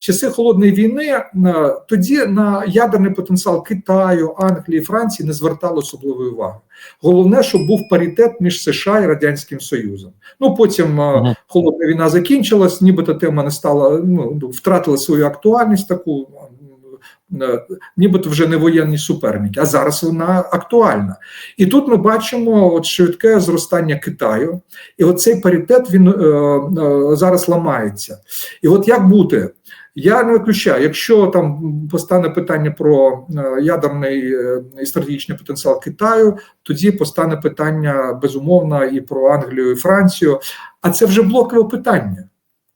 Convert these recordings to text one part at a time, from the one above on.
часи холодної війни е, тоді на ядерний потенціал Китаю, Англії, Франції не звертали особливої уваги. Головне, щоб був паритет між США і Радянським Союзом. Ну потім е, Мгм. холодна війна закінчилась, нібито тема не стала, ну втратила свою актуальність таку. е, Нібито вже не воєнні суперники, а зараз вона актуальна. І тут ми бачимо от швидке зростання Китаю, і оцей паритет він е, е, зараз ламається. І от як бути? Я не виключаю, якщо там постане питання про е, ядерний е, і стратегічний потенціал Китаю, тоді постане питання безумовно і про Англію і Францію. А це вже блокове питання.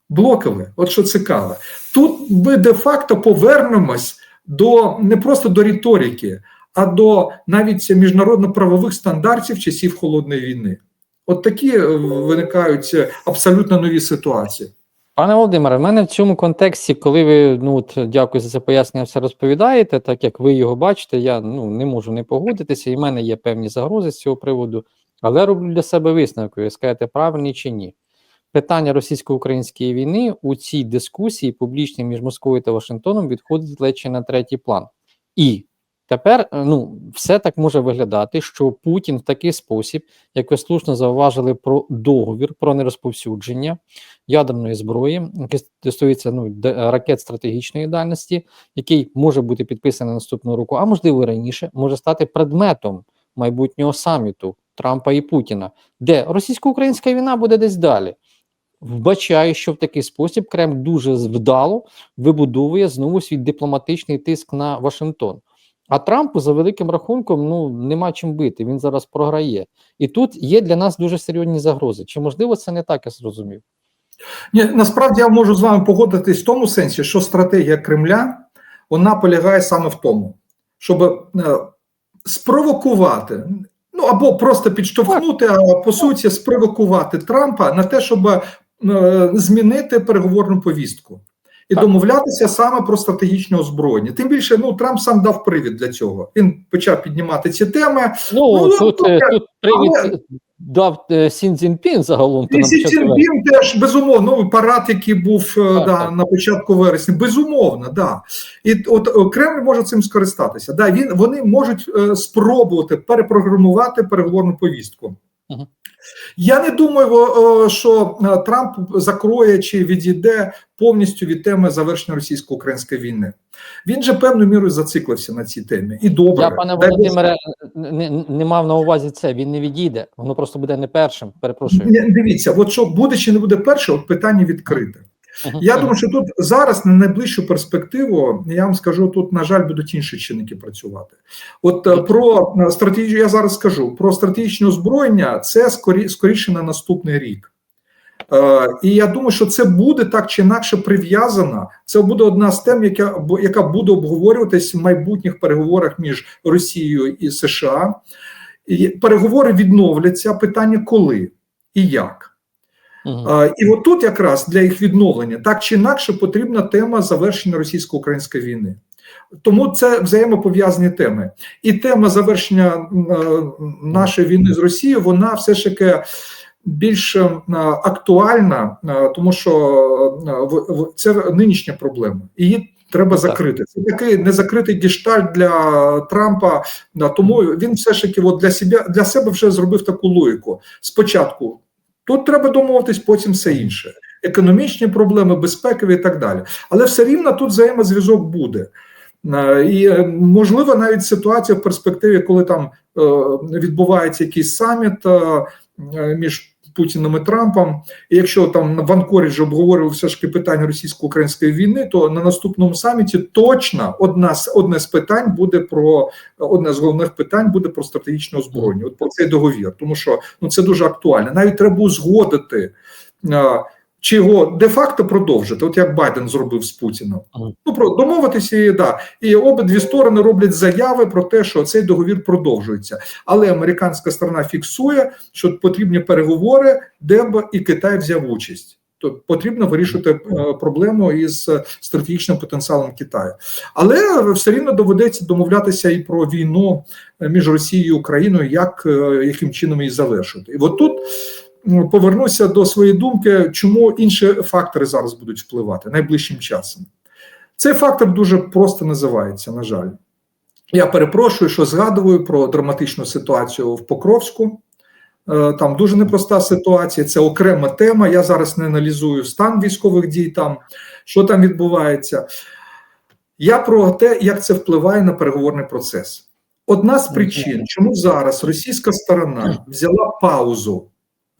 Блокове, от що цікаве. Тут ми де-факто повернемось до не просто до риторики, а до навіть міжнародно-правових стандартів часів холодної війни. От такі е, виникають абсолютно нові ситуації. Пане Володимире, в мене в цьому контексті, коли ви ну от дякую за це пояснення, все розповідаєте, так як ви його бачите, я ну не можу не погодитися, і в мене є певні загрози з цього приводу, але роблю для себе висновки, ви скажете, правильні чи ні. Питання російсько-української війни у цій дискусії публічній між Москвою та Вашингтоном відходить ледь чи на третій план. І тепер е, ну, все так може виглядати, що Путін в такий спосіб, як ви слушно зауважили про договір про нерозповсюдження ядерної зброї, який стосується ну, ракет стратегічної дальності, який може бути підписаний наступного року, а можливо раніше, може стати предметом майбутнього саміту Трампа і Путіна, де російсько-українська війна буде десь далі. Вбачаю, що в такий спосіб Кремль дуже вдало вибудовує знову свій дипломатичний тиск на Вашингтон. А Трампу за великим рахунком ну нема чим бити. Він зараз програє, і тут є для нас дуже серйозні загрози. Чи можливо це не так я зрозумів? Ні, насправді я можу з вами погодитись в тому сенсі, що стратегія Кремля вона полягає саме в тому, щоб е, спровокувати, ну або просто підштовхнути, а по суті, спровокувати Трампа на те, щоб е, змінити переговорну повістку. І Так. домовлятися саме про стратегічне озброєння. Тим більше, ну Трамп сам дав привід для цього. Він почав піднімати ці теми. Ну, Ну, тут, ну, е, тут привід але- дав е, Сін Цзіньпін загалом. І на Сі початку вересня. Цзіньпін теж безумовно ну, парад, який був е, Так, да, так. на початку вересня, безумовно, да. І от Кремль може цим скористатися. Да, він вони можуть е, спробувати перепрограмувати переговорну повістку. Я не думаю, що е, Трамп закроє чи відійде повністю від теми завершення російсько-української війни. Він же певною мірою зациклився на цій темі. І добре, Я, пане Володимире, не, не, мав на увазі це. Він не відійде, воно просто буде не першим. Перепрошую. Дивіться, от що буде чи не буде першим, от питання відкрите. Я думаю, що тут зараз на найближчу перспективу я вам скажу, тут на жаль будуть інші чинники працювати. От е, про стратегію я зараз скажу про стратегічне озброєння. Це скоріше на наступний рік. Е, і я думаю, що це буде так чи інакше прив'язано. Це буде одна з тем, яка яка буде обговорюватись в майбутніх переговорах між Росією і США. І переговори відновляться. Питання коли і як. А, І от тут якраз для їх відновлення так чи інакше потрібна тема завершення російсько-української війни. Тому це взаємопов'язані теми. І тема завершення е, нашої війни з Росією, вона все ж таки більш е, актуальна, е, тому що це нинішня проблема. Її треба закрити. Це такий незакритий гештальт для Трампа. Тому він все ж таки от для себе для себе вже зробив таку логіку. Спочатку Тут треба домовитись, потім все інше. Економічні проблеми, безпекові і так далі. Але все рівно тут взаємозв'язок буде. Е, І е, можливо навіть ситуація в перспективі, коли там е, відбувається якийсь саміт між Путіним і Трампом, і якщо там в Анкоріджі обговорювали все ж таки питання російсько-української війни, то на наступному саміті точно одна з одне з питань буде про одне з головних питань буде про стратегічне озброєння. От про цей договір, тому що ну це дуже актуально. Навіть треба узгодити. Чи його де-факто продовжити, от як Байден зробив з Путіном. Ну про домовитися і да. І обидві сторони роблять заяви про те, що цей договір продовжується. Але американська сторона фіксує, що потрібні переговори, де б і Китай взяв участь. То потрібно вирішувати е, проблему із е, стратегічним потенціалом Китаю. Але все рівно доведеться домовлятися і про війну е, між Росією і Україною, як яким чином її завершити. І от тут повернуся до своєї думки, чому інші фактори зараз будуть впливати найближчим часом. Цей фактор дуже просто називається, на жаль. Я перепрошую, що згадую про драматичну ситуацію в Покровську. Е, Там дуже непроста ситуація, це окрема тема. Я зараз не аналізую стан військових дій, там що там відбувається. Я про те, як це впливає на переговорний процес. Одна з причин, чому зараз російська сторона взяла паузу.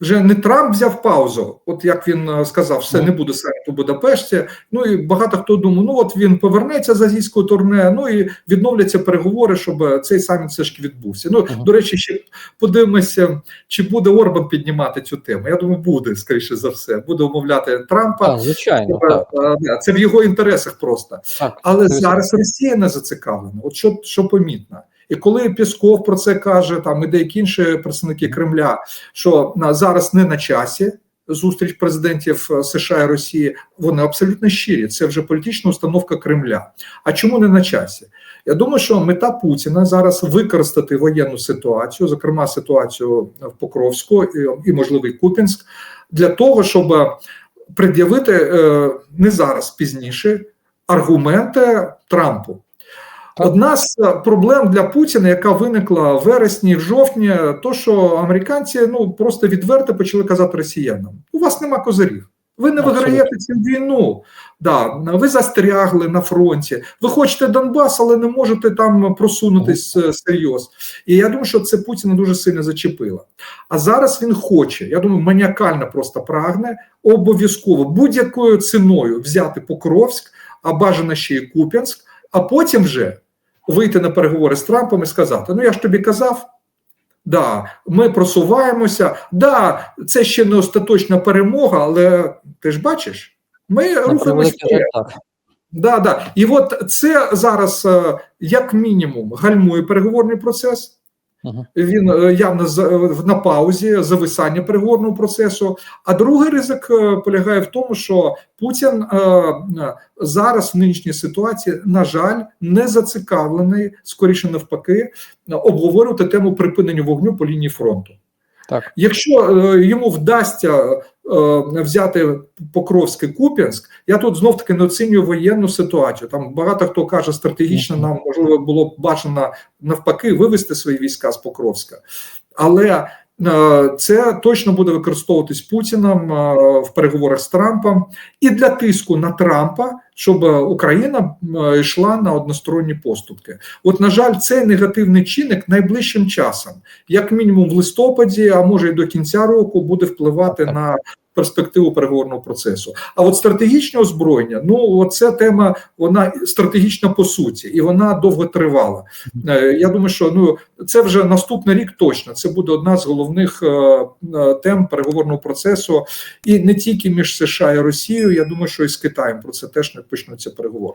Вже не Трамп взяв паузу, от як він е, сказав, все не буде саміту Будапешті. Ну і багато хто думав, ну от він повернеться з азійського турне, ну і відновляться переговори, щоб цей саміт все ж відбувся. Ну Ага. до речі, ще подивимося, чи буде Орбан піднімати цю тему. Я думаю, буде скоріше за все. Буде умовляти Трампа. Так, звичайно, Е, так. е, Це в його інтересах просто. так. Але зараз Росія не зацікавлена. От що, що помітно. І коли Пісков про це каже, там і деякі інші представники Кремля, що на зараз не на часі зустріч президентів е, США і Росії, вони абсолютно щирі. Це вже політична установка Кремля. А чому не на часі? Я думаю, що мета Путіна зараз використати воєнну ситуацію, зокрема ситуацію в Покровську і, і можливий Купінськ, для того, щоб пред'явити е, не зараз пізніше аргументи Трампу. Одна з е, проблем для Путіна, яка виникла в вересні, в жовтні, то що американці ну просто відверто почали казати росіянам: у вас нема козирів. Ви не Абсолютно. виграєте цю війну. Да, ви застрягли на фронті. Ви хочете Донбас, але не можете там просунутись е, серйоз. І я думаю, що це Путіна дуже сильно зачепило. А зараз він хоче, я думаю, маніакально просто прагне обов'язково будь-якою ціною взяти Покровськ, а бажано ще й Куп'янськ, а потім вже вийти на переговори з Трампом і сказати: Ну я ж тобі казав. Да, ми просуваємося. Да, це ще не остаточна перемога, але ти ж бачиш, ми рухаємося. Да, да. І от це зараз, е, як мінімум, гальмує переговорний процес. Він е, явно е, на паузі зависання переговорного процесу. А другий ризик е, полягає в тому, що Путін зараз в нинішній ситуації, на жаль, не зацікавлений, скоріше навпаки, обговорювати тему припинення вогню по лінії фронту. Так. Якщо йому вдасться взяти Покровський Куп'янськ, я тут знов таки не оцінюю воєнну ситуацію. Там багато хто каже, стратегічно нам можливо було б бажано навпаки вивести свої війська з Покровська, але е, це точно буде використовуватись Путіном е, в переговорах з Трампом і для тиску на Трампа, щоб Україна е, йшла на односторонні поступки. От, на жаль, цей негативний чинник найближчим часом як мінімум в листопаді, а може й до кінця року, буде впливати на перспективу переговорного процесу. А от стратегічне озброєння, ну це тема, вона стратегічна по суті, і вона довго тривала. Е, Я думаю, що ну це вже наступний рік точно. Це буде одна з головних е, е, тем переговорного процесу, і не тільки між США і Росією. Я думаю, що і з Китаєм про це теж не почнуться переговори.